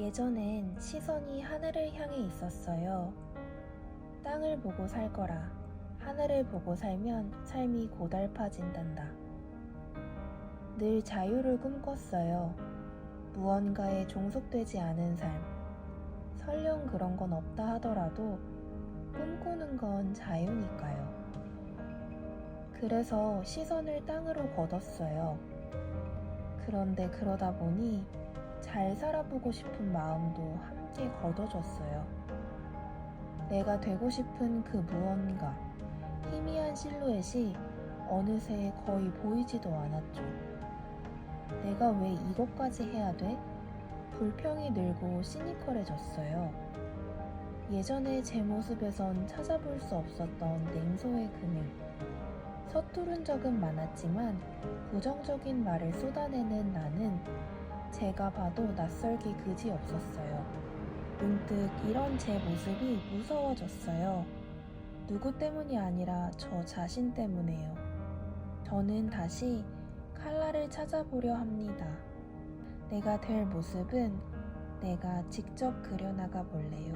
예전엔 시선이 하늘을 향해 있었어요. 땅을 보고 살 거라. 하늘을 보고 살면 삶이 고달파진단다. 늘 자유를 꿈꿨어요. 무언가에 종속되지 않은 삶. 설령 그런 건 없다 하더라도 꿈꾸는 건 자유니까요. 그래서 시선을 땅으로 걷었어요. 그런데 그러다 보니 잘 살아보고 싶은 마음도 함께 걷어졌어요. 내가 되고 싶은 그 무언가, 희미한 실루엣이 어느새 거의 보이지도 않았죠. 내가 왜 이것까지 해야 돼? 불평이 늘고 시니컬해졌어요. 예전에 제 모습에선 찾아볼 수 없었던 냉소의 그늘. 서투른 적은 많았지만 부정적인 말을 쏟아내는 나는 제가 봐도 낯설기 그지 없었어요. 문득 이런 제 모습이 무서워졌어요. 누구 때문이 아니라 저 자신 때문에요. 저는 다시 칼라를 찾아보려 합니다. 내가 될 모습은 내가 직접 그려나가 볼래요.